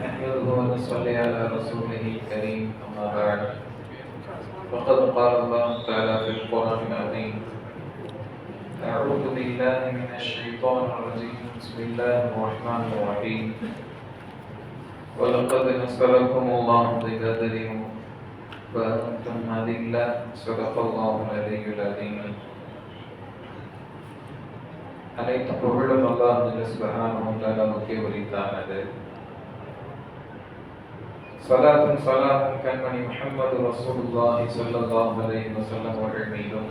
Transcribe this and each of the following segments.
نحمده ونصلي على رسوله الكريم أما بعد فقد قال الله تعالى في القرآن العظيم أعوذ بالله من الشيطان الرجيم بسم الله الرحمن الرحيم ولقد نصركم الله ببدر وأنتم أذلة صدق الله العلي العظيم அனைத்து புகழும் அல்லாஹ் சுபஹானஹு தஆலாவுக்கே உரித்தானது சலாத்தும் சலாத்தும் கண்மணி முகமது ரசூலுல்லாஹி ஸல்லல்லாஹு அலைஹி வஸல்லம் அவர்கள் மீதும்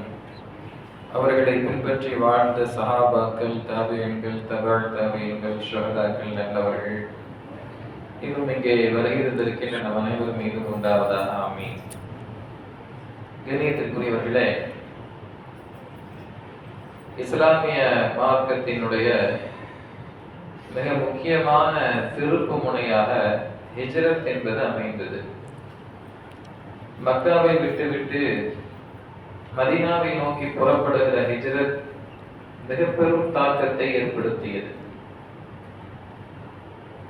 அவர்களை பின்பற்றி வாழ்ந்த சஹாபாக்கள் தாபியன்கள் தபால் தாபியன்கள் ஷஹதாக்கள் நல்லவர்கள் இன்னும் இங்கே வருகிறதற்கின்ற நம் அனைவரும் மீதும் உண்டாவதாக ஆமி கணியத்திற்குரியவர்களே இஸ்லாமிய மார்க்கத்தினுடைய மிக முக்கியமான திருப்பு முனையாக ஹிஜரத் என்பது அமைந்தது. மக்காவை விட்டுவிட்டு மதீனாவை நோக்கி புறப்படுகிற ஹிஜரத் மிக பெரும் தாக்கத்தை ஏற்படுத்தியது.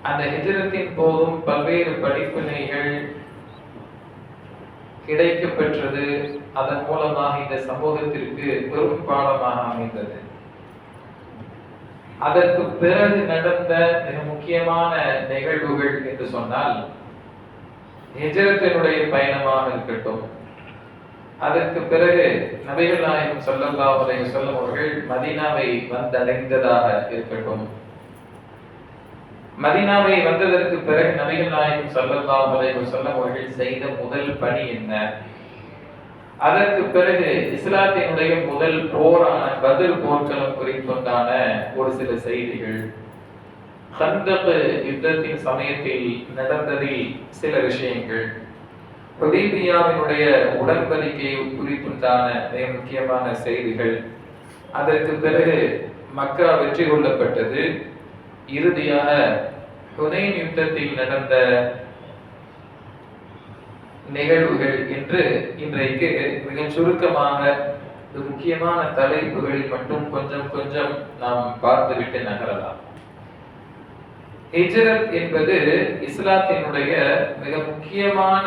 அந்த ஹிஜரத்தின் போதும் பல்வேறு படிப்பினைகள் கிடைக்கப்பெற்றது. அதன் மூலமாக இந்த சமூகத்திற்கு பெரும் பாடமாக அமைந்தது. அதற்கு பிறகு நடந்த மிக முக்கியமான நிகழ்வுகள் என்று சொன்னால் ஹிஜரத்தினுடைய பயணமாக இருக்கட்டும். அதற்கு பிறகு நபிகள் நாயகம் சொல்லல்லா அலைஹி சொல்லும் அவர்கள் மதீனாவை வந்தடைந்ததாக இருக்கட்டும். மதீனாவை வந்ததற்கு பிறகு நபிகள் நாயகம் சொல்லல்லா அலைஹி சொல்லும் அவர்கள் செய்த முதல் பணி என்ன? அதற்கு பிறகு இஸ்லாத்தினுடைய முதல் போரான பதில் போர்க்களம் குறித்துண்டான ஒரு சில செய்திகள். சந்தக யுத்தத்தின் சமயத்தில் நடந்ததில் சில விஷயங்கள். ஹுதைபியாவினுடைய உடன்படிக்கை குறித்துண்டான மிக முக்கியமான செய்திகள். அதற்கு பிறகு மக்கா வெற்றி கொள்ளப்பட்டது இறுதியாக ஹுனைன் யுத்தத்தில் நடந்த நிகழ்வுகள் என்று இன்றைக்கு மிக சுருக்கமாக முக்கியமான தலைப்புகளில் மட்டும் கொஞ்சம் கொஞ்சம் நாம் பார்த்துவிட்டு நகரலாம். ஹிஜ்ரத் என்பது இஸ்லாத்தினுடைய மிக முக்கியமான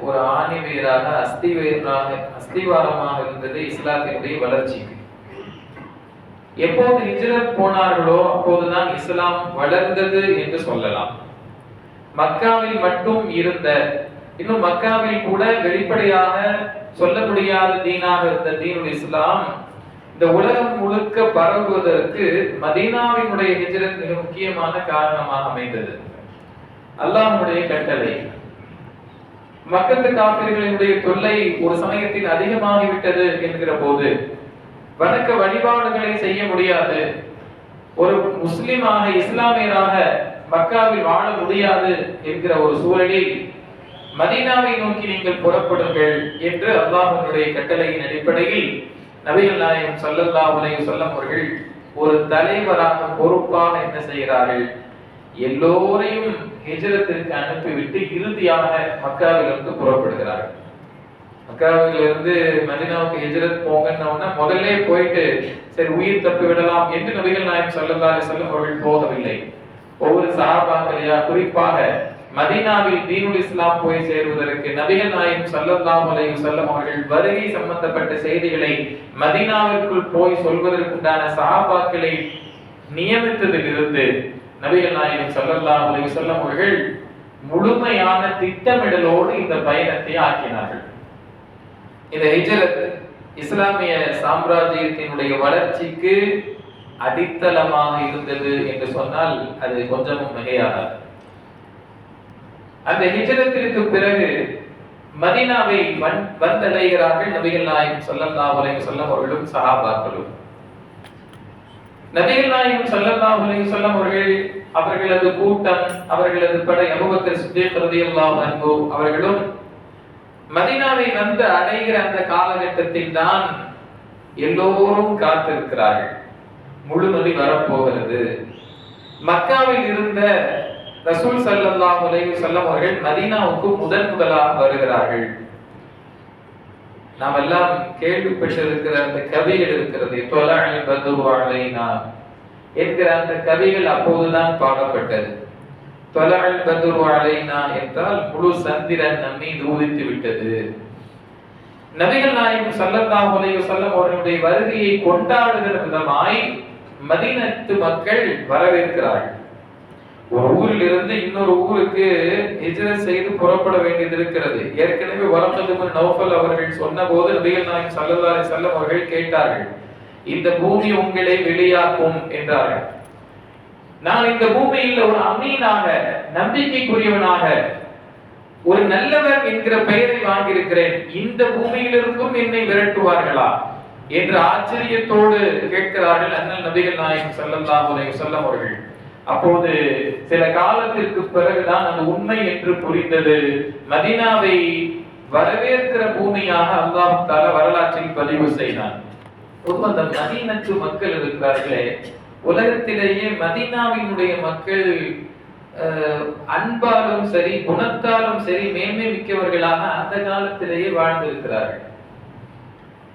ஒரு ஆணிவேராக அஸ்திவேராக அஸ்திவாரமாக இருந்தது இஸ்லாத்தினுடைய வளர்ச்சிக்கு. எப்போது ஹிஜ்ரத் போனார்களோ அப்போதுதான் இஸ்லாம் வளர்ந்தது என்று சொல்லலாம். மக்காவில் மட்டும் இருந்த இன்னும் மக்காவில் கூட வெளிப்படையாக சொல்ல முடியாத தீனாக இருந்த தீனுல் இஸ்லாம் இந்த உலகம் முழுக்க பரவுவதற்கு மதீனாவினுடைய ஹிஜ்ரத் மிக முக்கியமான காரணமாக அமைந்தது. அல்லாஹ்வுடைய கட்டளை. மக்கத்து காப்பிர்களினுடைய தொல்லை ஒரு சமயத்தில் அதிகமாகிவிட்டது என்கிற போது வணக்க வழிபாடுகளை செய்ய முடியாது. ஒரு முஸ்லிமாக இஸ்லாமியராக மக்காவில் வாழ முடியாது என்கிற ஒரு சூழலில் மதீனாவை நோக்கி நீங்கள் புறப்படுங்கள் என்று அல்லாஹனுடைய கட்டளையின் அடிப்படையில் நபிகள் நாயகம் சொல்லல்லா உலக வஸல்லம் அவர்கள் ஒரு தலைவராக பொறுப்பாக என்ன செய்கிறார்கள்? எல்லோரையும் ஹெஜரத்திற்கு அனுப்பிவிட்டு இறுதியாக மக்காவிலிருந்து புறப்படுகிறார்கள். மக்காவிலிருந்து மதினாவுக்கு ஹெஜரத் போங்கன்னா முதல்ல போயிட்டு சரி உயிர் தப்பி விடலாம் என்று நபிகள் நாயகம் ஸல்லல்லாஹு சொல்லும் அவர்கள் போகவில்லை. ஒவ்வொரு சஹாபாக்களையா குறிப்பாக மதீனாவில் தீனுல் இஸ்லாம் போய் சேருவதற்கு நபிகள் நாயகம் சல்லல்லாஹு அலைஹி வஸல்லம் அவர்கள் வருகை சம்பந்தப்பட்ட செய்திகளை மதீனாவிற்குள் போய் சொல்வதற்குண்டான சஹாபாக்களை நியமித்ததிலிருந்து நபிகள் நாயகம் சல்லல்லாஹு அலைஹி வஸல்லம் அவர்கள் முழுமையான திட்டமிடலோடு இந்த பயணத்தை ஆக்கினார்கள். இந்த ஹிஜரத் இஸ்லாமிய சாம்ராஜ்யத்தினுடைய வளர்ச்சிக்கு அடித்தளமாக இருந்தது என்று சொன்னால் அது கொஞ்சமும் மிகையாகாது. அந்த ஹிஜரத்திற்கு பிறகு மதினாவை வந்தடைகிறார்கள் நபிகள் நாயகம் சொல்லல்லா உலகம் சொல்லம் அவர்களும் சகாபாக்களும் நபிகள் நாயகம் சொல்லல்லா உலகம் சொல்லம் அவர்கள் அவர்களது கூட்டம் அவர்களது படை அபூபக்கர் சித்திக் ரலியல்லாஹு அன்ஹு அவர்களும் மதினாவை வந்து அடைகிற அந்த காலகட்டத்தில் தான் எல்லோரும் காத்திருக்கிறார்கள். முழுமதி வரப்போகிறது. மக்காவில் இருந்த ரசூல் ஸல்லல்லாஹு அலைஹி செல்லம் அவர்கள் மதீனாவுக்கு முதன் முதலாக வருகிறார்கள். நாம் எல்லாம் கேள்விப்பட்டிருக்கிற அந்த கவிகள் இருக்கிறது. தொலாழி பதுரு என்கிற அந்த கவிகள் அப்போதுதான் பாடப்பட்டது. தொலல் பதுரு என்றால் முழு சந்திரன் நம்மை உதித்து விட்டது. நபிகள் நாயகம் ஸல்லல்லாஹு உலக வஸல்லம் அவர்களுடைய வருகையை கொண்டாடுகிற விதமாய் மதீனத்து மக்கள் வரவேற்கிறார்கள். ஒரு ஊரில் இருந்து இன்னொரு ஊருக்கு ஹிஜ்ரத் செய்து புறப்பட வேண்டியது இருக்கிறது ஏற்கனவே வரமது நௌஃபல் அவர்கள் சொன்னபோது நபிகள் நாயகம் ஸல்லல்லாஹு செல்லம் அவர்கள் கேட்டார்கள் இந்த பூமி உங்களை வெளியாக்கும் என்றார்கள். நான் இந்த பூமியில் ஒரு அமீனாக நம்பிக்கைக்குரியவனாக ஒரு நல்லவர் என்கிற பெயரை வாங்கியிருக்கிறேன். இந்த பூமியிலிருந்தும் என்னை விரட்டுவார்களா என்று ஆச்சரியத்தோடு கேட்கிறார்கள் அண்ணல் நபிகள் நாயகம் ஸல்லல்லாஹு அலைஹி வஸல்லம் அவர்கள். அப்போது சில காலத்திற்கு பிறகுதான் அது உண்மை என்று புரிந்தது. மதீனாவை வரவேற்கிற பூமியாக அல்லாஹ் தால வரலாற்றில் பதிவு செய்தான். பொதுவா அந்த மதீனத்து மக்கள் இருக்கிறார்களே உலகத்திலேயே மதீனாவினுடைய மக்கள் அன்பாலும் சரி குணத்தாலும் சரி மேன்மை மிக்கவர்களாக அந்த காலத்திலேயே வாழ்ந்திருக்கிறார்கள்.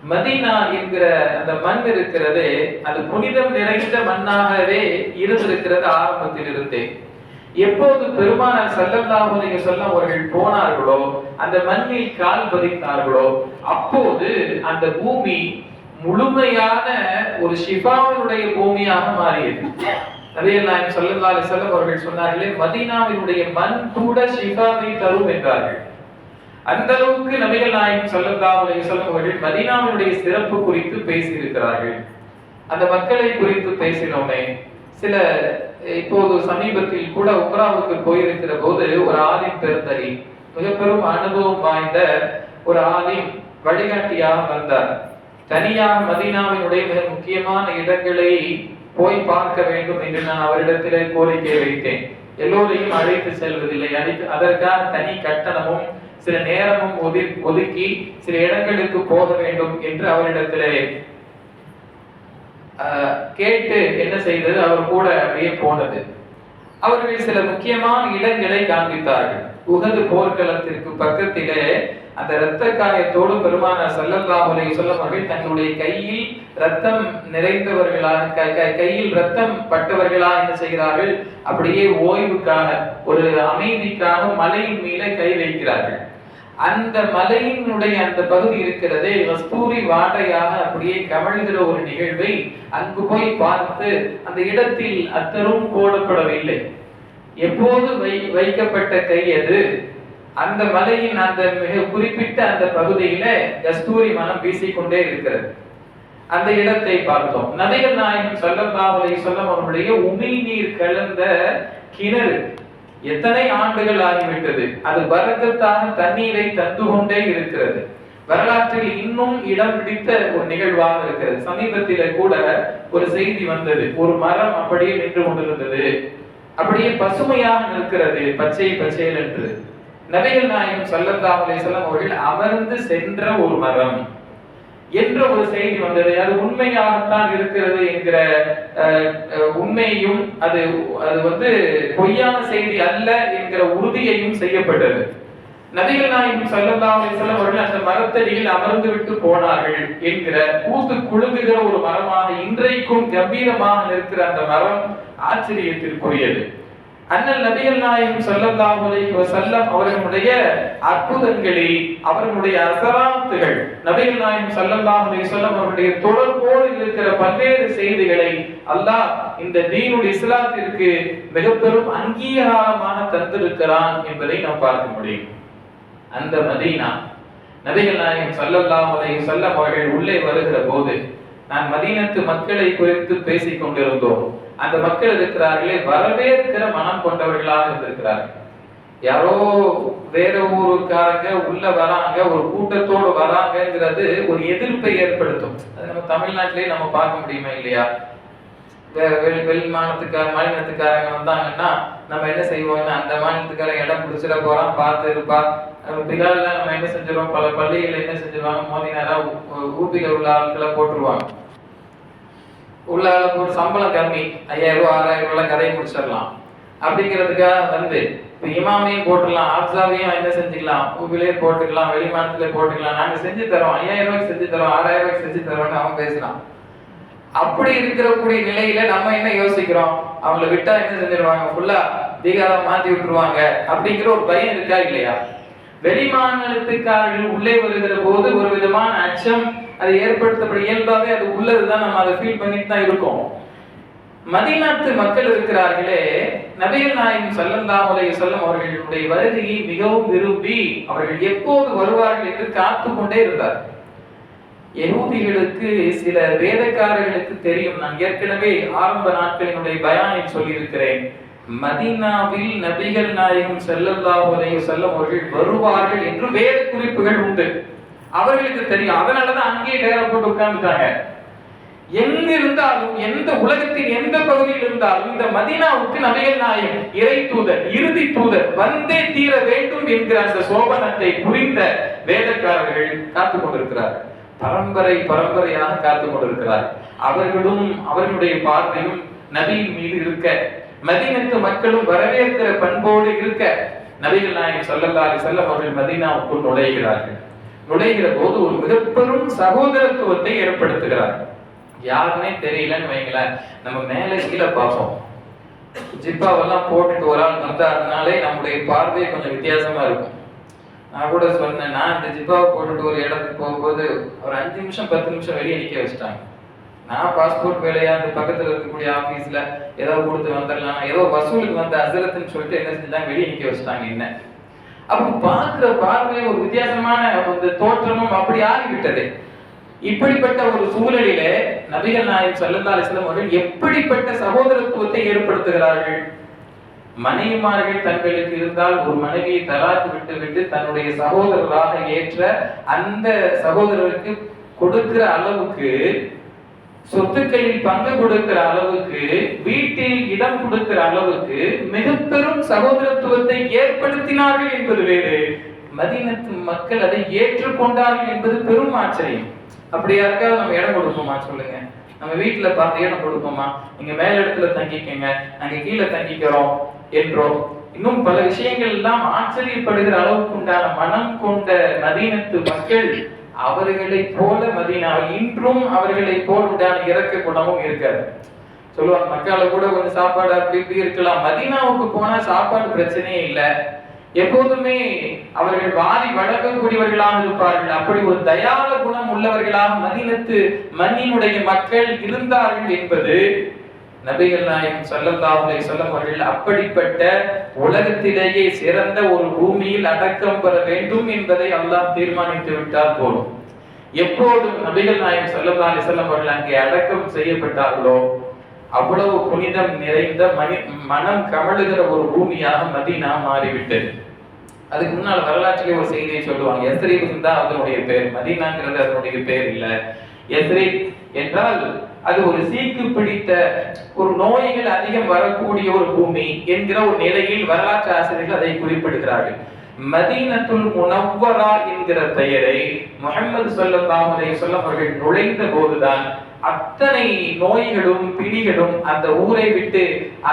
மதீனா என்கிற அந்த மண் இருக்கிறது அது புனிதம் நிறைந்த மண்ணாகவே இருந்திருக்கிறது ஆரம்பத்தில் இருந்தே எப்போது பெருமானார் ஸல்லல்லாஹு அலைஹி வஸல்லம் அவர்கள் போனார்களோ அந்த மண்ணில் கால் பதித்தார்களோ அப்போது அந்த பூமி முழுமையான ஒரு ஷிஃபாவினுடைய பூமியாக மாறியது. அதே நான் ஸல்லல்லாஹு அலைஹி அவர்கள் சொன்னார்களே மதீனாவினுடைய மண் கூட ஷிஃபாவை தரும் என்றார்கள். அந்த அளவுக்கு நபிகள் நாயகம் ஸல்லல்லாஹு அலைஹி வஸல்லம் அவர்கள் மதீனாவினுடைய சிறப்பு குறித்து பேசியிருக்கிறார்கள். அந்த மக்களை குறித்து பேசினோமே சில இப்போது சமீபத்தில் கூட உக்ராவுக்கு போயிருக்கிற போது ஒரு ஆலிம் பெருந்தறி மிக பெரும் அனுபவம் வாய்ந்த ஒரு ஆலிம் வழிகாட்டியாக வந்தார். தனியாக மதீனாவினுடைய மிக முக்கியமான இடங்களை போய் பார்க்க வேண்டும் என்று நான் அவரிடத்திலே கோரிக்கை வைத்தேன். எல்லோரையும் அழைத்து செல்வதில்லை. அழைத்து அதற்கான தனி கட்டணமும் சில நேரமும் ஒதி ஒதுக்கி சில இடங்களுக்கு போக வேண்டும் என்று அவரிடத்திலே கேட்டு என்ன செய்தது? அவர் கூட அப்படியே போனது. அவர்கள் சில முக்கியமான இடங்களை காண்பித்தார்கள். உகது போர்க்களத்திற்கு பக்கத்திலே அந்த இரத்த காயத்தோடு பெருமானார் ஸல்லல்லாஹு அலைஹி தங்களுடைய கையில் ரத்தம் நிறைந்தவர்களாக க- க- கையில் ரத்தம் பட்டவர்களா என்ன செய்கிறார்கள்? அப்படியே ஓய்வுக்காக ஒரு அமைதிக்காக மலையின் மீது கை வைக்கிறார்கள். அந்த மலையினுடைய அந்த பகுதி இருக்கிறதே கஸ்தூரி வாடையாக அப்படியே கமழ்கிற ஒரு நிகழ்வை அங்கு போய் பார்த்து அந்த இடத்தில் அத்தரும் போடப்படவில்லை. எப்போது வை வைக்கப்பட்ட கை அது? அந்த மலையின் அந்த மிக குறிப்பிட்ட அந்த பகுதியில கஸ்தூரி மனம் வீசிக்கொண்டே இருக்கிறது. அந்த இடத்தை பார்த்தோம். நபிகள் நாயகம் ஸல்லல்லாஹு அலைஹி வஸல்லம் அவருடைய உமிழ்நீர் கலந்த கிணறு. எத்தனை ஆண்டுகள் ஆகிவிட்டது? அது பரக்கத்தான தண்ணீரை தந்து கொண்டே இருக்கிறது. வரலாற்றில் இன்னும் இடம் பிடித்த ஒரு நிகழ்வாக இருக்கிறது. சமீபத்தில கூட ஒரு செய்தி வந்தது. ஒரு மரம் அப்படியே நின்று கொண்டிருந்தது. அப்படியே பசுமையாக நிற்கிறது. பச்சை பச்சையில் என்று நபிகள் நாயகம் ஸல்லல்லாஹு அலைஹி அவர்கள் அமர்ந்து சென்ற ஒரு மரம். என்ற ஒரு செய்தி வந்தது. அது உண்மையாகத்தான் இருக்கிறது என்கிற அஹ், உண்மையையும் அது அது வந்து பொய்யான செய்தி அல்ல என்கிற உறுதியையும் செய்யப்பட்டது. நபிகள் நாயகம் ஸல்லல்லாஹு அலைஹி அவர்கள் அந்த மரத்தடியில் அமர்ந்து விட்டு போனார்கள் என்கிற கூத்து குழுங்குகிற ஒரு மரமாக இன்றைக்கும் கம்பீரமாக நிற்கிற அந்த மரம் ஆச்சரியத்திற்குரியது. அண்ணல் நபிகள் நாயகம் ஸல்லல்லாஹு செல்லம் அவர்களுடைய அற்புதங்களில் அவர்களுடைய அசராத்துகள் நபிகள் நாயகம் ஸல்லல்லாஹு செல்லம் அவருடைய தொடர்போடு இருக்கிற பல்வேறு செய்திகளை அல்லாஹ் இந்த தீனுடைய இஸ்லாத்திற்கு மிக பெரும் அங்கீகாரமான தந்திருக்கிறான் என்பதை நாம் பார்க்க முடியும். அந்த மதீனா நபிகள் நாயகம் ஸல்லல்லாஹு செல்லம் அவர்கள் உள்ளே வருகிற போது நான் மதீனத்து மக்களை குறித்து பேசிக் கொண்டிருந்தோம் அந்த மக்கள் இருக்கிறார்களே வரவேற்கிற மனம் கொண்டவர்களாக இருந்திருக்கிறார்கள். யாரோ வேற ஊருக்காரங்க உள்ள வராங்க ஒரு கூட்டத்தோடு வராங்கிறது ஒரு எதிர்ப்பை ஏற்படுத்தும். அது நம்ம தமிழ்நாட்டிலேயே நம்ம பார்க்க முடியுமா இல்லையா? வெளி வெளி மாநிலத்துக்கார மாநிலத்துக்காரங்க வந்தாங்கன்னா நம்ம என்ன செய்வோம்னா அந்த மாநிலத்துக்காரங்க இடம் பிடிச்சிட போறான் பார்த்து இருப்பா. நம்ம நம்ம என்ன செஞ்சிருவோம் பல பள்ளிகள் என்ன செஞ்சிருவாங்க? மோதினாரா? நேரம் உள்ள ஆட்களை போட்டுருவாங்க. உள்ள ஒரு சம்பளம் கம்மி ஐயாயிரம் ரூபா ஆறாயிரம் ரூபாய் கதையை முடிச்சிடலாம். அப்படிங்கிறதுக்காக வந்து இப்போ இமாமையும் போட்டுடலாம் ஆப்சாவையும் என்ன செஞ்சுக்கலாம் ஊபிலே போட்டுக்கலாம் வெளிமாநிலத்திலே போட்டுக்கலாம். நாங்கள் செஞ்சு தரோம் ஐயாயிரம் ரூபாய்க்கு செஞ்சு தரோம் ஆறாயிரம் ரூபாய்க்கு செஞ்சு தரோம்னு அவன் பேசுகிறான் அப்படி இருக்கிறக்கூடிய நிலையில நம்ம என்ன யோசிக்கிறோம்? அவங்கள விட்டா என்ன செஞ்சிருவாங்க? ஃபுல்லா தீகாரம் மாத்தி விட்டுருவாங்க. அப்படிங்கிற ஒரு பயம் இருக்கா இல்லையா? வெளிமாநிலத்துக்காரர்கள் உள்ளே வருகிற போது ஒரு விதமான அச்சம் அது ஏற்படுத்தப்பட இயல்பாகவே அது உள்ளதுதான் நம்ம அதை ஃபீல் பண்ணிட்டு தான் இருக்கோம். மதிநாட்டு மக்கள் இருக்கிறார்களே நபிகள் நாயகம் ஸல்லல்லாஹு உலக வஸல்லம் அவர்களுடைய வருகையை மிகவும் விரும்பி அவர்கள் எப்போது வருவார்கள் என்று காத்து கொண்டே இருந்தார். யகூதிகளுக்கு சில வேதக்காரர்களுக்கு தெரியும். நான் ஏற்கனவே ஆரம்ப நாட்களினுடைய பயானில் சொல்லியிருக்கிறேன். மதினாவில் நபிகள் நாயகம் செல்லல்லா உலக செல்லும் அவர்கள் வருவார்கள் என்று வேத குறிப்புகள் உண்டு. அவர்களுக்கு தெரியும். அதனாலதான் அங்கேயே டேரா போட்டு உட்கார்ந்துட்டாங்க. எங்க இருந்தாலும் எந்த உலகத்தின் எந்த பகுதியில் இருந்தாலும் இந்த மதீனாவுக்கு நபிகள் நாயம் இறை தூதர் இறுதி தூதர் வந்தே தீர வேண்டும் என்கிற அந்த சோபனத்தை புரிந்த வேதக்காரர்கள் காத்துக் கொண்டிருக்கிறார்கள் பரம்பரை பரம்பரையாக காத்துக் கொண்டிருக்கிறார். அவர்களும் அவர்களுடைய பார்வையும் நபியின் மீது இருக்க மதினத்து மக்களும் வரவேற்கிற பண்போடு இருக்க நபிகள் நாயகம் ஸல்லல்லாஹு செல்லம் அவர்கள் மதீனாவுக்குள் நுழைகிறார்கள். நுழைகிற போது ஒரு மிகப்பெரும் சகோதரத்துவத்தை ஏற்படுத்துகிறார். யாருன்னே தெரியலன்னு வைங்களேன். நம்ம மேலே கீழே பார்ப்போம். ஜிப்பாவெல்லாம் போட்டுட்டு ஒரு ஆள் வந்தாருனாலே நம்முடைய பார்வை கொஞ்சம் வித்தியாசமா இருக்கும். நான் கூட சொன்னேன் நான் இந்த ஜிப்பாவை போட்டுட்டு ஒரு இடத்துக்கு போகும்போது ஒரு அஞ்சு நிமிஷம் பத்து நிமிஷம் வெளியே நிக்க வச்சுட்டாங்க. நான் பாஸ்போர்ட் வேலையா அந்த பக்கத்துல இருக்கக்கூடிய ஆபீஸ்ல ஏதோ கொடுத்து வந்துடலாம் ஏதோ வசூலுக்கு வந்த அசலத்துன்னு சொல்லிட்டு என்ன செஞ்சாங்க? வெளியே நிக்க வச்சுட்டாங்க. என்ன? அப்ப பார்க்கிற பார்வை ஒரு வித்தியாசமான அந்த தோற்றமும் அப்படி ஆகிவிட்டது. இப்படிப்பட்ட ஒரு சூழலிலே நபிகள் நாயகம் ஸல்லல்லாஹு அலைஹி அவர்கள் எப்படிப்பட்ட சகோதரத்துவத்தை ஏற்படுத்துகிறார்கள்? மனைவிமார்கள் தங்களுக்கு இருந்தால் ஒரு மனைவியை தலாத்து விட்டு விட்டு தன்னுடைய சகோதரராக ஏற்ற அந்த சகோதரருக்கு கொடுக்கிற அளவுக்கு சொத்துக்களில் பங்கு கொடுக்கிற அளவுக்கு வீட்டில் இடம் கொடுக்கிற அளவுக்கு மிக பெரும் சகோதரத்துவத்தை ஏற்படுத்தினார்கள் என்பது வேறு. மதீனத்து மக்கள் அதை ஏற்றுக்கொண்டார்கள் என்பது பெரும் ஆச்சரியம். அப்படி யாருக்காவது நம்ம இடம் கொடுப்போமா? சொல்லுங்க. நம்ம வீட்டுல பார்த்து இடம் கொடுப்போமா? நீங்க மேல இடத்துல தங்கிக்கங்க நாங்க கீழே தங்கிக்கிறோம் என்றோ. இன்னும் பல விஷயங்கள் எல்லாம் ஆச்சரியப்படுகிற அளவுக்கு உண்டான மனம் கொண்ட மதீனத்து மக்கள் அவர்களை போல மதினா இன்றும் அவர்களை போல் உண்டான இறக்க குணமும் இருக்காது. சொல்லுவாங்க மக்கால கூட கொஞ்சம் சாப்பாடு அப்படி இப்படி இருக்கலாம். மதினாவுக்கு போனா சாப்பாடு பிரச்சனையே இல்லை. எப்போதுமே அவர்கள் வாரி வழங்கக்கூடியவர்களாக இருப்பார்கள். அப்படி ஒரு தயால குணம் உள்ளவர்களாக மதினத்து மண்ணினுடைய மக்கள் இருந்தார்கள் என்பது நபிகள் நாயகம் ஸல்லல்லாஹு சொல்ல அவர்கள் அப்படிப்பட்ட உலகத்திலேயே சிறந்த ஒரு பூமியில் அடக்கம் பெற வேண்டும் என்பதை அல்லாஹ் தீர்மானித்து விட்டால் போதும். எப்போதும் நபிகள் நாயகம் ஸல்லல்லாஹு அலி சொல்லம் அவர்கள் அங்கே அடக்கம் செய்யப்பட்டார்களோ அவ்வளவு புனிதம் நிறைந்த மனி மனம் கமழுகிற ஒரு பூமியாக மதீனா மாறிவிட்டது. அதுக்கு முன்னால் வரலாற்றிலே ஒரு செய்தியை சொல்லுவாங்க எஸ்ரீப் தான் அதனுடைய பேர் மதீனாங்கிறது அதனுடைய பேர் இல்ல. எஸ்ரீப் என்றால் அது ஒரு சீக்கு பிடித்த ஒரு நோய்கள் அதிகம் வரக்கூடிய ஒரு பூமி என்கிற ஒரு நிலையில் வரலாற்று ஆசிரியர்கள் அதை குறிப்பிடுகிறார்கள். மதீனத்துல் முனவ்வரா என்கிற பெயரை முகமது ஸல்லல்லாஹு அலைஹி வஸல்லம் அவர்கள் நுழைந்த போதுதான் அத்தனை நோய்களும் பிடிகளும் அந்த ஊரை விட்டு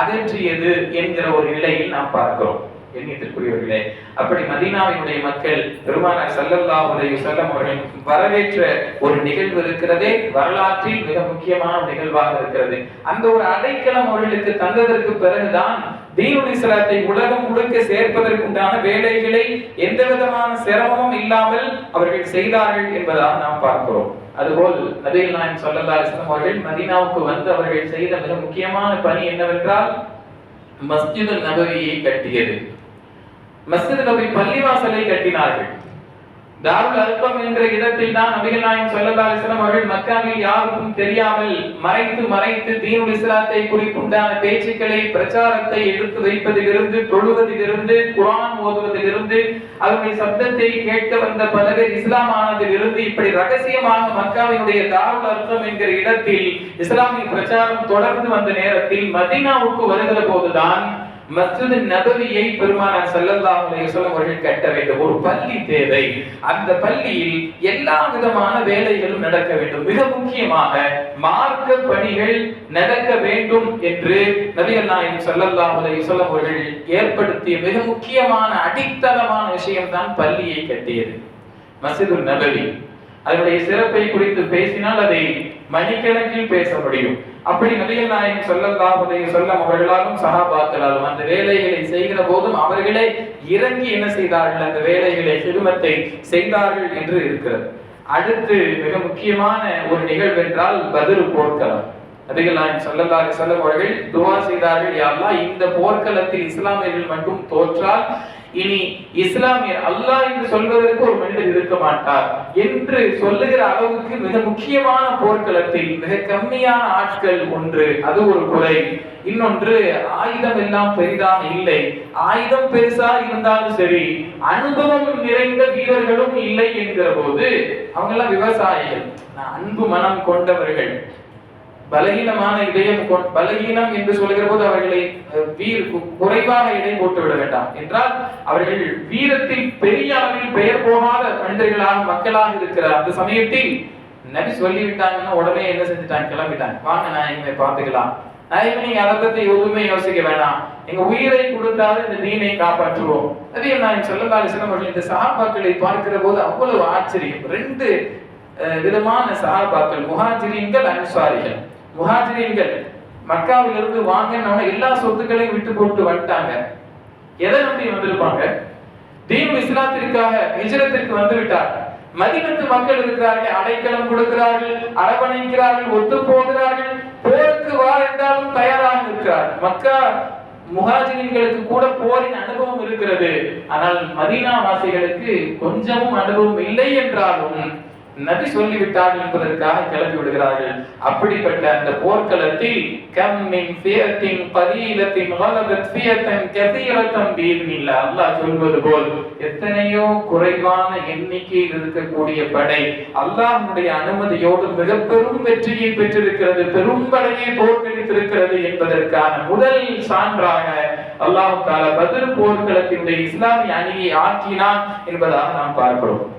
அகற்றியது என்கிற ஒரு நிலையில் நாம் பார்க்கிறோம். எண்ணியத்திற்குரியவர்களே அப்படி மதீனாவினுடைய மக்கள் பெருமானார் சல்லல்லா உதவி செல்லம் அவர்கள் வரவேற்ற ஒரு நிகழ்வு இருக்கிறதே வரலாற்றில் மிக முக்கியமான நிகழ்வாக இருக்கிறது. அந்த ஒரு அடைக்கலம் அவர்களுக்கு தந்ததற்கு பிறகுதான் தீனுல் இஸ்லாத்தை உலகம் முழுக்க சேர்ப்பதற்குண்டான வேலைகளை எந்த விதமான சிரமமும் இல்லாமல் அவர்கள் செய்தார்கள் என்பதாக நாம் பார்க்கிறோம். அதுபோல் நபிகள் நாயகம் சொல்லல்லா இஸ்லாம் அவர்கள் மதீனாவுக்கு வந்து அவர்கள் செய்த மிக முக்கியமான பணி என்னவென்றால் மஸ்ஜிது நபவியை கட்டியது. மஸ்ஜித் நபி பள்ளிவாசலை கட்டினார்கள். தாருல் அல்பம் என்ற இடத்தில் தான் நபிகள் நாயகம் ஸல்லல்லாஹு அலைஹி அவர்கள் மக்காவில் யாருக்கும் தெரியாமல் மறைத்து மறைத்து தீனுல் இஸ்லாத்தை குறிப்புண்டான பேச்சுக்களை பிரச்சாரத்தை எடுத்து வைப்பதிலிருந்து தொழுவதிலிருந்து குரான் ஓதுவதிலிருந்து அவருடைய சப்தத்தை கேட்க வந்த பல இஸ்லாம் ஆனதிலிருந்து இப்படி ரகசியமாக மக்காவினுடைய தாருல் அல்பம் என்கிற இடத்தில் இஸ்லாமிய பிரச்சாரம் தொடர்ந்து வந்த நேரத்தில் மதீனாவுக்கு வருகிற போதுதான் மஸ்ஜித் நபவியை பெருமானார் ஸல்லல்லாஹு அலைஹி வஸல்லம் அவர்கள் கட்ட வேண்டும். ஒரு பள்ளி தேவை. அந்த பள்ளியில் எல்லா விதமான வேலைகளும் நடக்க வேண்டும். மிக முக்கியமாக மார்க்க பணிகள் நடக்க வேண்டும் என்று நபிகள் நாயகம் ஸல்லல்லாஹு அலைஹி வஸல்லம் அவர்கள் ஏற்படுத்திய மிக முக்கியமான அடித்தளமான விஷயம்தான் பள்ளியை கட்டியது. மஸ்ஜிதுல் நபவி. அதனுடைய சிறப்பை குறித்து பேசினால் அதை மணிக்கணக்கில் பேச முடியும் அப்படி நபிகள் நாயகம் சொல்லல்லாஹுடைய சொல்லம் அவர்களாலும் சகாபாக்களாலும் அந்த வேலைகளை செய்கிற போதும் அவர்களே இறங்கி என்ன செய்தார்கள்? அந்த வேலைகளை சிறுமத்தை செய்தார்கள் என்று இருக்கிறது. அடுத்து மிக முக்கியமான ஒரு நிகழ்வு என்றால் பதில் போர்க்களம். நபிகள் நாயகம் ஸல்லல்லாஹு அலைஹி துவா அவர்கள் செய்தார்கள் யா இந்த போர்க்களத்தில் இஸ்லாமியர்கள் மட்டும் தோற்றால் இனி இஸ்லாமியர் அல்லாஹ் என்று சொல்வதற்கு ஒரு மனிதர் இருக்க மாட்டார் என்று சொல்லுகிற அளவுக்கு மிக முக்கியமான போர்க்களத்தில் மிக கம்மியான ஆட்கள் ஒன்று. அது ஒரு குறை. இன்னொன்று ஆயுதம் எல்லாம் பெரிதாக இல்லை. ஆயுதம் பெருசா இருந்தாலும் சரி அனுபவம் நிறைந்த வீரர்களும் இல்லை என்கிற போது அவங்க எல்லாம் விவசாயிகள் அன்பு மனம் கொண்டவர்கள். பலகீனமான இதயம் பலகீனம் என்று சொல்கிற போது அவர்களை வீர் குறைவாக இடை போட்டு விட வேண்டாம். என்றால் அவர்கள் வீரத்தில் பெரிய அளவில் பெயர் போகாத மனிதர்களாக மக்களாக இருக்கிற அந்த சமயத்தில் நபி சொல்லிவிட்டாங்கன்னா உடனே என்ன செஞ்சுட்டாங்க? கிளம்பிட்டாங்க. வாங்க நான் இனிமே பார்த்துக்கலாம். நாயகமே நீங்க அதை பத்தி எதுவுமே யோசிக்க வேணாம். எங்க உயிரை கொடுத்தாலும் இந்த தீனை காப்பாற்றுவோம். அதே நான் சொல்லலாறு சிலவர்கள் இந்த சகாபாக்களை பார்க்கிற போது அவ்வளவு ஆச்சரியம். ரெண்டு விதமான சகாபாக்கள் முஹாஜிரீன்கள் அன்சாரிகள். முஹாஜிரீன்கள் மக்காவிலிருந்து வாங்கினவன எல்லா சொத்துக்களையும் விட்டு போட்டு வந்துட்டாங்க. எதை நம்பி வந்திருப்பாங்க? தீன் இஸ்லாத்திற்காக ஹிஜரத்திற்கு வந்து விட்டார் மதினத்து மக்கள் இருக்கிறார்கள் அடைக்கலம் கொடுக்கிறார்கள் அரவணைக்கிறார்கள் ஒத்து போகிறார்கள் போருக்கு வா என்றாலும் தயாராக இருக்கிறார். மக்கா முகாஜின்களுக்கு கூட போரின் அனுபவம் இருக்கிறது. ஆனால் மதீனா வாசிகளுக்கு கொஞ்சமும் அனுபவம் இல்லை என்றாலும் நபி சொல்லிவிட்டார்கள் என்பதற்காக கிளம்பி விடுகிறார்கள். அப்படிப்பட்ட அந்த போர்க்களத்தில் கம் மின் ஃபியத்தின் பரீலத்தின் வலதத் ஃபியத்தன் கதீரத்தன் அல்லாஹ் சொல்வது போல் எத்தனையோ குறைவான எண்ணிக்கையில் இருக்கக்கூடிய படை அல்லாஹ்வுடைய அனுமதியோடு மிக பெரும் வெற்றியை பெற்றிருக்கிறது பெரும் படையை தோற்கடித்திருக்கிறது என்பதற்கான முதல் சான்றாக அல்லாஹ் தாலா பதில் போர்க்களத்தினுடைய இஸ்லாமிய அணியை ஆக்கினான் என்பதாக நாம் பார்க்கிறோம்.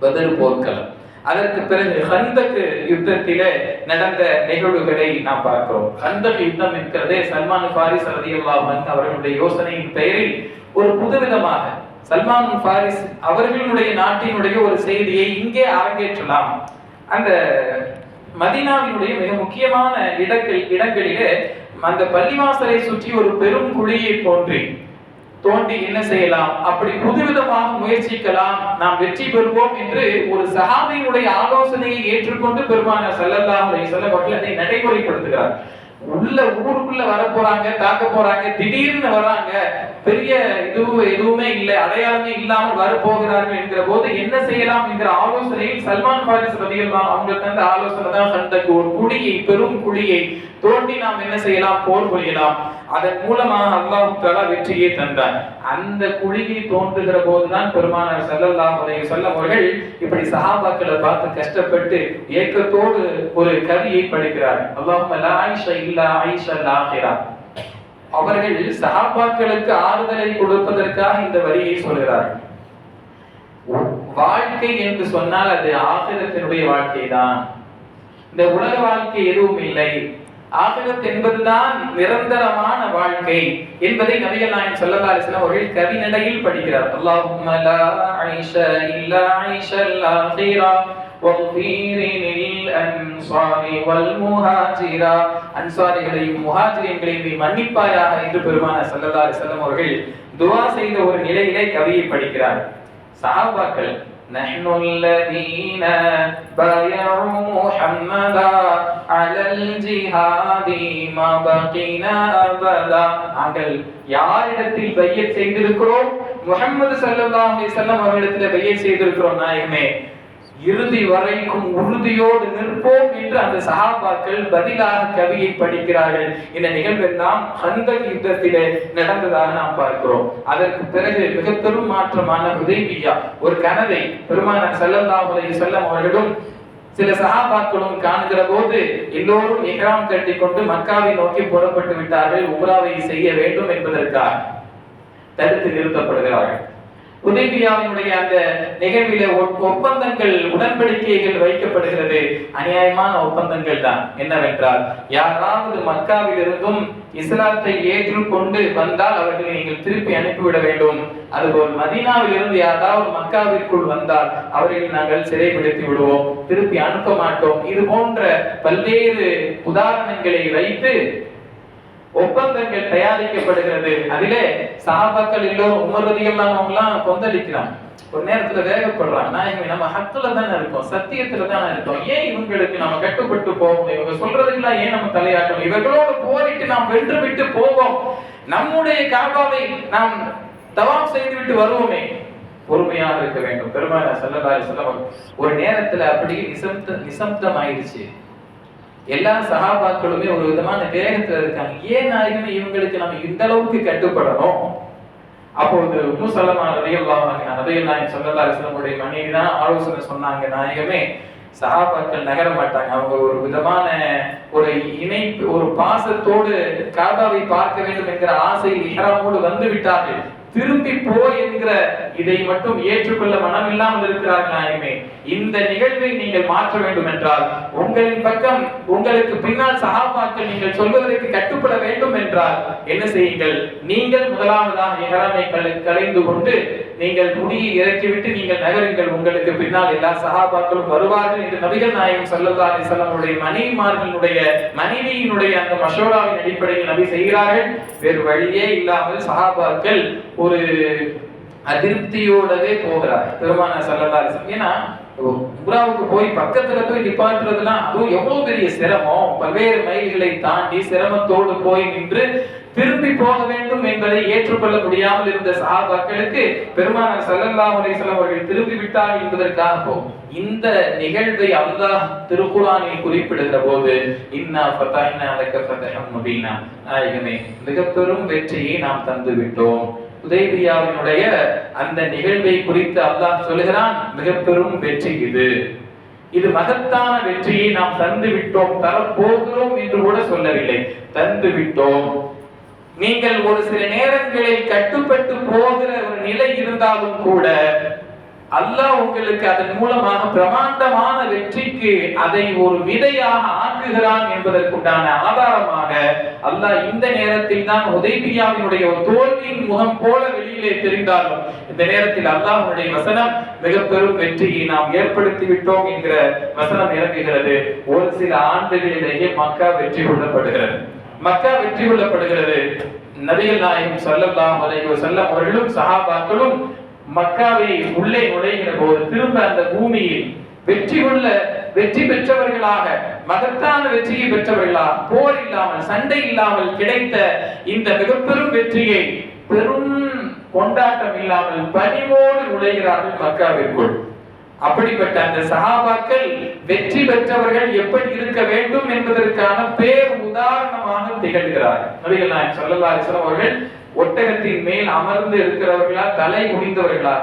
பதில் போர்க்களம். அதற்கு பிறகு ஹந்தக் யுத்தத்திலே நடந்த நிகழ்வுகளை நாம் பார்க்கிறோம். ஹந்தக் யுத்தம் என்கிறதே சல்மான் ஃபாரிஸ் ரலியல்லாஹு மன் அவர்களுடைய யோசனையின் பெயரில் ஒரு புதுவிதமாக சல்மான் பாரிஸ் அவர்களுடைய நாட்டினுடைய ஒரு செய்தியை இங்கே அரங்கேற்றலாம். அந்த மதீனாவினுடைய மிக முக்கியமான இடங்கள் இடங்களிலே அந்த பள்ளிவாசலை சுற்றி ஒரு பெரும் குழியை போன்றி தோண்டி என்ன செய்யலாம்? அப்படி புதுவிதமாக முயற்சிக்கலாம். நாம் வெற்றி பெறுவோம் என்று ஒரு சஹாபியினுடைய ஆலோசனையை ஏற்றுக்கொண்டு பெருமான ஸல்லல்லாஹு அலைஹி வஸல்லம் அதை நடைமுறைப்படுத்துகிறார். உள்ள ஊருக்குள்ள வர போறாங்க தாக்க போறாங்க திடீர்னு வராங்க. பெரிய இதுவும் எதுவுமே இல்லை அடையாளமே இல்லாமல் வர போகிறார்கள் என்கிற போது என்ன செய்யலாம் என்கிற ஆலோசனையில் சல்மான் பாரிஸ் ரலியல்லாஹு அவங்க தந்த ஆலோசனை தான் சந்தக்கு ஒரு குழியை பெரும் குழியை தோண்டி நாம் என்ன செய்யலாம்? போர் புரியலாம். அதன் மூலமாக அல்லாஹ் வெற்றியை தந்தார். அந்த குழியை தோன்றுகிற போதுதான் பெருமானார் செல்லல்லா அலைஹி சொல்லவர்கள் அவர்கள் இப்படி சஹாபாக்களை பார்த்து கஷ்டப்பட்டு ஏக்கத்தோடு ஒரு கவியை படிக்கிறார் அல்லாஹும்ம ஆயிஷா இல்லா ஆயிஷா ஆகிரா. அவர்கள் சஹாபாக்களுக்கு ஆறுதலை கொடுப்பதற்காக இந்த வரியை சொல்கிறார்கள். வாழ்க்கை என்று சொன்னால் அது ஆகிரத்தினுடைய வாழ்க்கை தான் இந்த உலக வாழ்க்கை எதுவும் இல்லை. ஆகிரத் என்பதுதான் நிரந்தரமான வாழ்க்கை என்பதை நபிகள் நாயன் சொல்லல்லா அலிஸ்லாம் அவர்கள் கவிநடையில் படிக்கிறார். அல்லாஹும் லா ஐஷா இல்லா ஐஷல் ஆகிரா அன்சாரிகளையும் முஹாஜிரியன்களையும் மன்னிப்பாயாக என்று பெருமான சல்லதாரி அலிஸ்லாம் அவர்கள் துவா செய்த ஒரு நிலையிலே கவியை படிக்கிறார். சஹாபாக்கள் نحن الذين بايعوا محمدا على الجهاد ما بقينا أبدا நாங்கள் யாரிடத்தில் பையத் செய்திருக்கிறோம் முஹம்மது ஸல்லல்லாஹு அலைஹி வஸல்லம் அவர்களிடத்தில் பையத் செய்திருக்கிறோம் நாயகமே இறுதி வரைக்கும் உறுதியோடு நிற்போம் என்று அந்த சகாபாக்கள் பதிலாக கவியை படிக்கிறார்கள். இந்த நிகழ்வெல்லாம் அந்த யுத்தத்திலே நடந்ததாக நாம் பார்க்கிறோம். அதற்கு பிறகு மிக பெரும் மாற்றமான உதவியா ஒரு கனவை பெருமானார் ஸல்லல்லாஹு செல்லம் அவர்களும் சில சகாபாக்களும் காணுகிற போது எல்லோரும் இஹ்ராம் கட்டிக்கொண்டு மக்காவை நோக்கி புறப்பட்டு விட்டார்கள். உம்ராவை செய்ய வேண்டும் என்பதற்காக தடுத்து நிறுத்தப்படுகிறார்கள். உதவியாவினுடைய அந்த நிகழ்வில ஒப்பந்தங்கள் உடன்படிக்கைகள் வைக்கப்படுகிறது. அநியாயமான ஒப்பந்தங்கள் தான். என்னவென்றால் யாராவது மக்காவிலிருந்தும் இஸ்லாத்தை ஏற்றுக்கொண்டு வந்தால் அவர்களை நீங்கள் திருப்பி அனுப்பிவிட வேண்டும். அதுபோல் மதீனாவில் இருந்து யாராவது மக்காவிற்குள் வந்தால் அவர்களை நாங்கள் சிறைப்படுத்தி விடுவோம் திருப்பி அனுப்ப மாட்டோம். இது போன்ற பல்வேறு உதாரணங்களை வைத்து ஒப்பந்தங்கள் தயாரிக்கப்படுகிறது. அதிலே சாபாக்கள் எல்லோரும் உமர் ரதியல்லாம எல்லாம் கொந்தளிக்கிறாங்க. ஒரு நேரத்துல வேகப்படுறாங்க நான் இவங்க நம்ம ஹத்துல தானே இருக்கோம் சத்தியத்துல தானே இருக்கோம். ஏன் இவங்களுக்கு நம்ம கட்டுப்பட்டு போவோம் இவங்க சொல்றதுக்கெல்லாம் ஏன் நம்ம தலையாட்டோம் இவர்களோடு போரிட்டு நாம் வென்று விட்டு போவோம். நம்முடைய காபாவை நாம் தவாம் செய்து விட்டு வருவோமே. பொறுமையாக இருக்க வேண்டும். பெருமான செல்லதாரி செல்லம் ஒரு நேரத்துல அப்படியே நிசப்த நிசப்தம் ஆயிடுச்சு எல்லா சகாபாக்களுமே ஒரு விதமான வேகத்துல இருக்காங்க. ஏன் நாயகமே இவங்களுக்கு நம்ம இந்த அளவுக்கு கட்டுப்படணும்? அப்போது முசலமா ரதையெல்லாம் ரதையெல்லாம் அன்ஹா ரலியல்லாஹு மனைவி தான் ஆலோசனை சொன்னாங்க நாயகமே சகாபாக்கள் நகர மாட்டாங்க. அவங்க ஒரு விதமான ஒரு இணைப்பு ஒரு பாசத்தோடு காபாவை பார்க்க வேண்டும் என்கிற ஆசையில் இஹ்ராமோடு வந்து விட்டார்கள். திரும்பி போ என்கிற இதை மட்டும் ஏற்றுக்கொள்ள மனம் இல்லாமல் இருக்கிறார் நாயகமே. இந்த நிகழ்வை நீங்கள் மாற்ற வேண்டும் என்றால் உங்களின் பக்கம் உங்களுக்கு பின்னால் சகாபாக்கள் நீங்கள் சொல்வதற்கு கட்டுப்பட வேண்டும் என்றால் என்ன செய்யுங்கள்? நீங்கள் முதலாவதாக இஹராமை கலை கலைந்து கொண்டு நீங்கள் முடியை இறக்கிவிட்டு நீங்கள் நகருங்கள். உங்களுக்கு பின்னால் எல்லா சகாபாக்களும் வருவார்கள் என்று நபிகள் நாயகம் ஸல்லல்லாஹு அலைஹி மனைவிமார்களுடைய மனைவியினுடைய அந்த மஷோராவின் அடிப்படையில் நபி செய்கிறார்கள். வேறு வழியே இல்லாமல் சகாபாக்கள் ஒரு அதிருப்தியோடவே போகிறார் பெருமான சல்லல்லா ஏன்னா உம்ராவுக்கு போய் பக்கத்துல போய் நிப்பாட்டுறதுலாம் அதுவும் எவ்வளவு பெரிய சிரமம். பல்வேறு மைல்களை தாண்டி சிரமத்தோடு போய் நின்று திரும்பி போக வேண்டும் என்பதை ஏற்றுக்கொள்ள முடியாமல் இருந்த சஹாபாக்களுக்கு பெருமானார் சல்லல்லா அலைஹி அவர்கள் திரும்பி விட்டார் என்பதற்காக போகும் இந்த நிகழ்வை அல்லாஹ் திருக்குறானில் குறிப்பிடுகிற போது இன்னா ஃபதஹ்னா லக ஃபதஹம் முபீனா. நாயகமே மிக பெரும் வெற்றியை நாம் தந்து விட்டோம் உதேபியாவினுடைய அந்த நிகழ்வை குறித்து அல்லாஹ் சொல்கிறான் மிக பெரும் வெற்றி இது. இது மகத்தான வெற்றியை நாம் தந்து விட்டோம் தரப்போகிறோம் என்று கூட சொல்லவில்லை. தந்து விட்டோம். நீங்கள் ஒரு சில நேரங்களில் கட்டுப்பட்டு போகிற ஒரு நிலை இருந்தாலும் கூட அல்லாஹ் உங்களுக்கு அதன் மூலமாக பிரமாண்டமான வெற்றிக்கு அதை ஒரு விதையாக ஆக்குகிறான் என்பதற்குண்டான ஆதாரமாக அல்லாஹ் இந்த நேரத்தில் தான் உதைபியாவினுடைய ஒரு தோல்வியின் முகம் போல வெளியிலே தெரிந்தாலும் இந்த நேரத்தில் அல்லாஹ்வுடைய வசனம் மிக பெரும் வெற்றியை நாம் ஏற்படுத்தி விட்டோம் என்கிற வசனம் இறங்குகிறது. ஒரு சில ஆண்டுகளிலேயே மக்கா வெற்றி கொள்ளப்படுகிறது. மக்கா வெற்றி கொள்ளப்படுகிறது. நபிகள் நாயகம் ஸல்லல்லாஹு அலைஹி வஸல்லம் அவர்களும் சஹாபாக்களும் மக்காவை உள்ளே நுழைகிற போது திரும்ப அந்த பூமியில் வெற்றி கொள்ள வெற்றி பெற்றவர்களாக மகத்தான வெற்றியை பெற்றவர்களாக போர் இல்லாமல் சண்டை இல்லாமல் கிடைத்த இந்த மிகப்பெரும் வெற்றியை பெரும் கொண்டாட்டம் இல்லாமல் பணிவோடு நுழைகிறார்கள் மக்காவிற்குள். அப்படிப்பட்ட அந்த சகாபாக்கள் வெற்றி பெற்றவர்கள் எப்படி இருக்க வேண்டும் என்பதற்கான பேர் உதாரணமாக திகழ்கிறார்கள். நபிகள் நாயகம் ஸல்லல்லாஹு அவர்கள் ஒட்டகத்தின் மேல் அமர்ந்து இருக்கிறவர்களா தலை முடிந்தவர்களா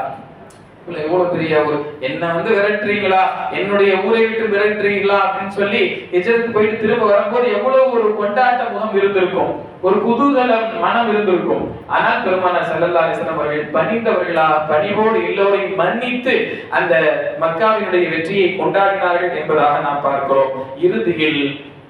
இல்ல எவ்வளவு பெரிய ஒரு என்ன வந்து விரட்டுறீங்களா? என்னுடைய ஊரை விட்டு விரட்டுறீங்களா அப்படின்னு சொல்லி எஜருக்கு போயிட்டு திரும்ப வரும்போது எவ்வளவு ஒரு கொண்டாட்ட முகம் இருந்திருக்கும். ஒரு குதூகலம் மனம் இருந்திருக்கும். ஆனால் பெருமான சல்லல்லா அலிஸ்லாம் அவர்கள் பணிந்தவர்களா? பணிவோடு எல்லோரையும் மன்னித்து அந்த மக்காவினுடைய வெற்றியை கொண்டாடினார்கள் என்பதாக நாம் பார்க்கிறோம். இறுதியில்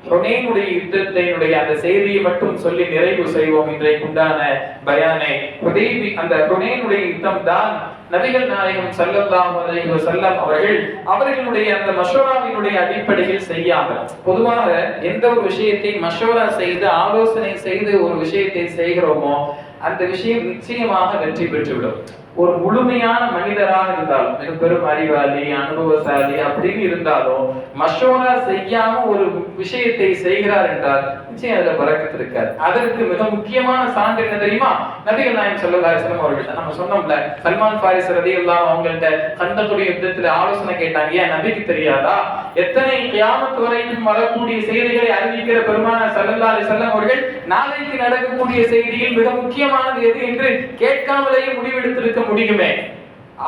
ஹுனைனுடைய யுத்தத்தினுடைய அந்த செய்தியை மட்டும் சொல்லி நிறைவு செய்வோம் இன்றைக்கு உண்டான பயானை. ஹுதைபி அந்த ஹுனைனுடைய யுத்தம் தான் நபிகள் நாயகம் ஸல்லல்லாஹு அலைஹி வஸல்லம் அவர்கள் அவர்களுடைய அந்த மஷோராவினுடைய அடிப்படையில் செய்யாமல் பொதுவாக எந்த ஒரு விஷயத்தை மஷோரா செய்து ஆலோசனை செய்து ஒரு விஷயத்தை செய்கிறோமோ அந்த விஷயம் நிச்சயமாக வெற்றி பெற்றுவிடும். ஒரு முழுமையான மனிதராக இருந்தாலும் மிக பெரும் அறிவாளி அனுபவசாலி அப்படின்னு இருந்தாலும் மஷோரா செய்யாம ஒரு விஷயத்தை செய்கிறார் என்றால் நிச்சயம் அதுல பறக்கத்து இருக்காது அதற்கு மிக முக்கியமான சான்று என்ன தெரியுமா? நபிகள் நாயகம் ஸல்லல்லாஹு அலைஹி அவர்கள் நம்ம சொன்னோம்ல சல்மான் ஃபாரிஸ் ரலியல்லாஹு அவங்கள்ட்ட கண்டக்கூடிய யுத்தத்துல ஆலோசனை கேட்டாங்க. ஏன் நபிக்கு தெரியாதா? எத்தனை கியாமத் வரைக்கும் வரக்கூடிய செய்திகளை அறிவிக்கிற பெருமான ஸல்லல்லாஹு அலைஹி அவர்கள் நாளைக்கு நடக்கக்கூடிய செய்தியில் மிக முக்கியமானது எது என்று கேட்காமலேயே முடிவெடுத்திருக்க முடியுமே?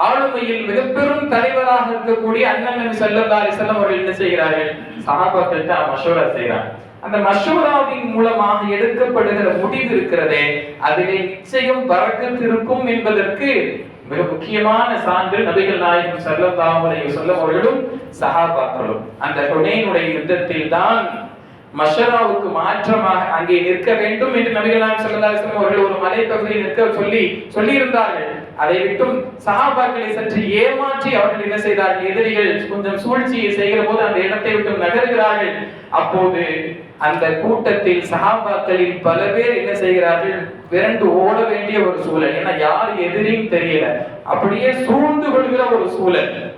ஆளுமையில் மிக பெரும் தலைவராக இருக்கக்கூடிய அண்ணன் நபி ஸல்லல்லாஹு செல்லம் அவர்கள் என்ன செய்கிறார்கள்? சஹாபாக்கள்கிட்ட மஷூரா செய்கிறாங்க. அந்த மஷூராவின் மூலமாக எடுக்கப்படுகிற முடிவு இருக்கிறதே அதிலே நிச்சயம் பறக்கத்து இருக்கும் என்பதற்கு மிக முக்கியமான சான்று நபிகள் நாயகம் ஸல்லல்லாஹு அலைஹி வஸல்லம் அவர்களும் சஹாபாக்களும். அந்த ஹுனேனுடைய யுத்தத்தில் தான் மஷராவுக்கு மாற்றமாக அங்கே நிற்க வேண்டும் என்று நபிகள் நாயகம் ஸல்லல்லாஹு அவர்கள் ஒரு மலைப்பகுதியில் நிற்க சொல்லி சொல்லி இருந்தார்கள் அதை விட்டும் சகாபாக்களை சற்று ஏமாற்றி அவர்கள் என்ன செய்தார்கள்? எதிரிகள் கொஞ்சம் சூழ்ச்சியை செய்கிற போது அந்த இடத்தை விட்டு நகர்கிறார்கள். அப்போது அந்த கூட்டத்தில் சகாபாக்களில் பல பேர் என்ன செய்கிறார்கள்? விரண்டு ஓட வேண்டிய ஒரு சூழல். ஏன்னா யார் எதிரின்னு தெரியல. அப்படியே சூழ்ந்து கொள்கிற ஒரு சூழல்.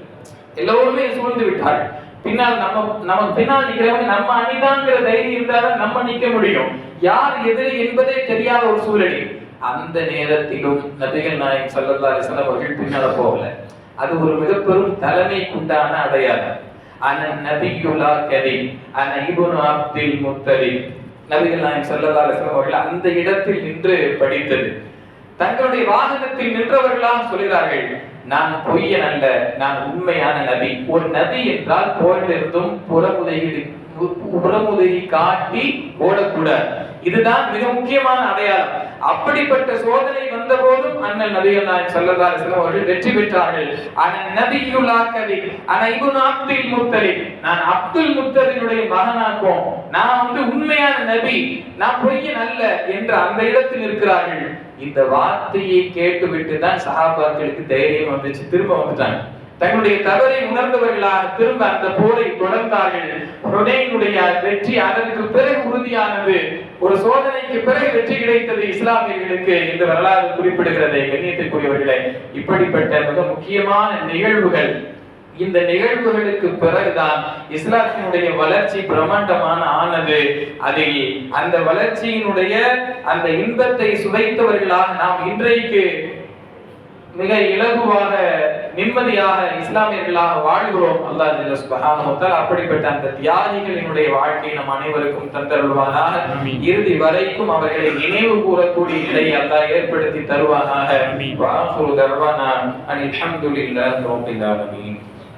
எல்லோருமே சூழ்ந்து விட்டார் பின்னால் நம்ம நமக்கு பின்னால் நிற்கிறவங்க நம்ம அணிதாங்கிற தைரியம் இருந்தாலும் நம்ம நிற்க முடியும். யார் எதிரி என்பதே தெரியாத ஒரு சூழலில் அந்த நேரத்திலும் நபிகள் நாயகம் சல்லல்லா அலைஹி அவர்கள் பின்னால போகல. அது ஒரு மிக பெரும் தலைமைக்குண்டான அடையாளம். அன நபியுலா கதி அன இப்னு அப்தில் முத்தலிப். நபிகள் நாயகம் ஸல்லல்லாஹு அவர்கள் அந்த இடத்தில் நின்று படித்தது. தங்களுடைய வாகனத்தில் நின்றவர்களாக சொல்கிறார்கள் நான் பொய்யன் அல்ல நான் உண்மையான நபி. ஒரு நபி என்றால் போரிலிருந்தும் புறமுதையில் புறமுதுகி காட்டி ஓடக்கூடாது. இதுதான் மிக முக்கியமான அடையாளம். அப்படிப்பட்ட சோதனை வந்த போதும் அண்ணன் நபிகள் நாயகம் அலைஹி அவர்கள் வெற்றி பெற்றார்கள். அனன் நபியுல் ஆக்கதி இப்னு அப்துல் முத்தலிப். நான் அப்துல் முத்தலினுடைய மகனாக்கும் நான் வந்து உண்மையான நபி. நான் பொய்யன் அல்ல என்று அந்த இடத்தில் இருக்கிறார்கள். இந்த வார்த்தையை கேட்டுவிட்டு தான் சஹாபாக்களுக்கு தைரியம் வந்துச்சு. திரும்ப வந்துட்டாங்க. தங்களுடைய தவறை உணர்ந்தவர்களாக திரும்ப அந்த போரை தொடர்ந்தார்கள். ஹுனைனுடைய வெற்றி அதற்கு பிறகு உறுதியானது. ஒரு சோதனைக்கு பிறகு வெற்றி கிடைத்தது இஸ்லாமியர்களுக்கு இந்த வரலாறு குறிப்பிடுகிறது. கண்ணியத்திற்குரியவர்களே இப்படிப்பட்ட மிக முக்கியமான நிகழ்வுகள் இந்த நிகழ்வுகளுக்கு பிறகுதான் இஸ்லாத்தினுடைய வளர்ச்சி பிரம்மாண்டமான ஆனது. அதில் அந்த வளர்ச்சியினுடைய அந்த இன்பத்தை சுவைத்தவர்களாக நாம் இன்றைக்கு மிக இலகுவாக நிம்மதியாக இஸ்லாமியர்களாக வாழ்கிறோம். அல்லாஹ் சுப்ஹானஹு அப்படிப்பட்ட அந்த தியாகிகளினுடைய வாழ்க்கை நம் அனைவருக்கும் தந்தருள்வானாக. இறுதி வரைக்கும் அவர்களை நினைவு கூறக்கூடிய நிலையை அல்லாஹ் ஏற்படுத்தி தருவானாக. வாஃபுரு தர்வானா அனில் ஹம்துலில்லாஹி ரப்பில் ஆலமீன்.